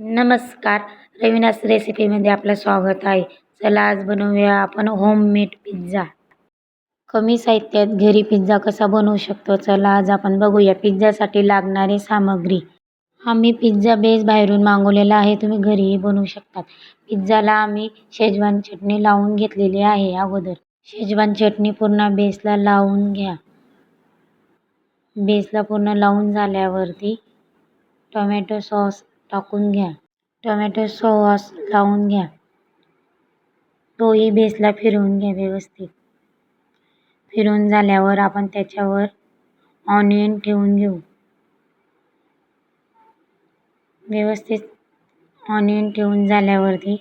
नमस्कार. रविनास रेसिपीमध्ये आपलं स्वागत आहे. चला आज बनवूया आपण होममेड पिझ्झा कमी साहित्यात घरी पिझ्झा कसा बनवू शकतो? चला आज आपण बघूया पिझ्झासाठी लागणारी सामग्री. आम्ही पिझ्झा बेस बाहेरून मागवलेला आहे. तुम्ही घरीही बनवू शकतात. पिझ्झाला आम्ही शेजवान चटणी लावून घेतलेली आहे अगोदर. शेजवान चटणी पूर्ण बेसला लावून घ्या. बेसला पूर्ण लावून झाल्यावरती टोमॅटो सॉस टाकून घ्या. टोमॅटो सॉस लावून घ्या. तोही बेसला फिरवून घ्या व्यवस्थित. फिरून झाल्यावर आपण त्याच्यावर ऑनियन ठेवून घेऊ. व्यवस्थित ऑनियन ठेवून झाल्यावरती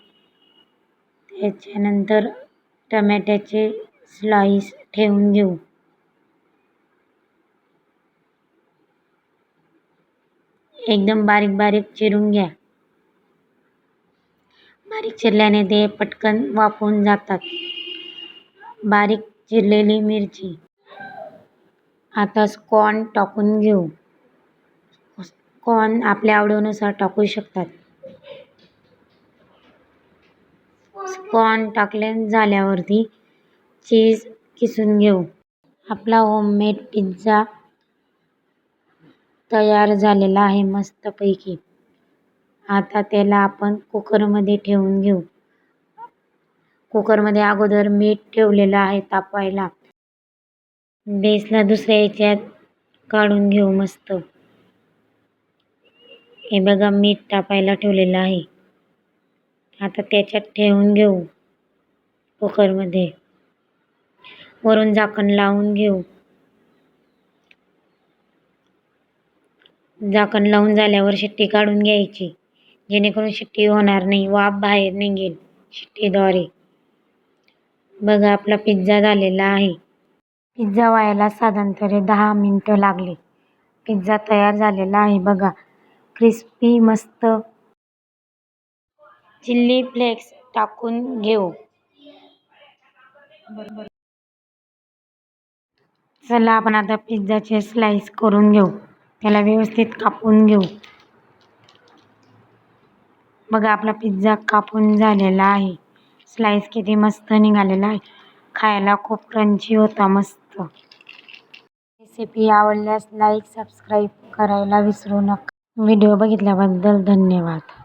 त्याच्यानंतर टमॅट्याचे स्लाईस ठेवून घेऊ. एकदम बारीक बारीक चिरून घ्या. बारीक चिरल्याने ते पटकन वाफून जातात. बारीक चिरलेली मिरची. आता स्कॉन टाकून घेऊ. कॉर्न आपल्या आवडीनुसार टाकू शकतात. स्कॉन टाकले झाल्यावरती चीज किसून घेऊ. आपला होममेड पिझ्झा तयार झालेला आहे मस्तपैकी. आता त्याला आपण कुकरमध्ये ठेवून घेऊ. कुकरमध्ये अगोदर मीठ ठेवलेलं आहे तापायला. बेसला दुसऱ्या याच्यात काढून घेऊ मस्त. हे बघा मीठ तापायला ठेवलेलं आहे. आता त्याच्यात ठेवून घेऊ कुकरमध्ये. वरून झाकण लावून घेऊ. झाकण लावून झाल्यावर शिट्टी काढून घ्यायची. जेणेकरून शिट्टी होणार नाही वाफ बाहेर निघेल शिट्टीद्वारे. बघा आपला पिझ्झा झालेला आहे. पिझ्झा व्हायला साधारणतरी दहा मिनटं लागले. पिझ्झा तयार झालेला आहे बघा. क्रिस्पी मस्त. चिल्ली फ्लेक्स टाकून घेऊ. चला आपण आता पिझ्झाचे स्लाइस करून घेऊ. त्याला व्यवस्थित कापून घेऊ. बघा आपला पिझ्झा कापून झालेला आहे. स्लाइस किती मस्त निघालेला आहे. खायला खूप क्रंची होता मस्त. रेसिपी आवडल्यास लाईक सबस्क्राईब करायला विसरू नका. व्हिडिओ बघितल्याबद्दल धन्यवाद.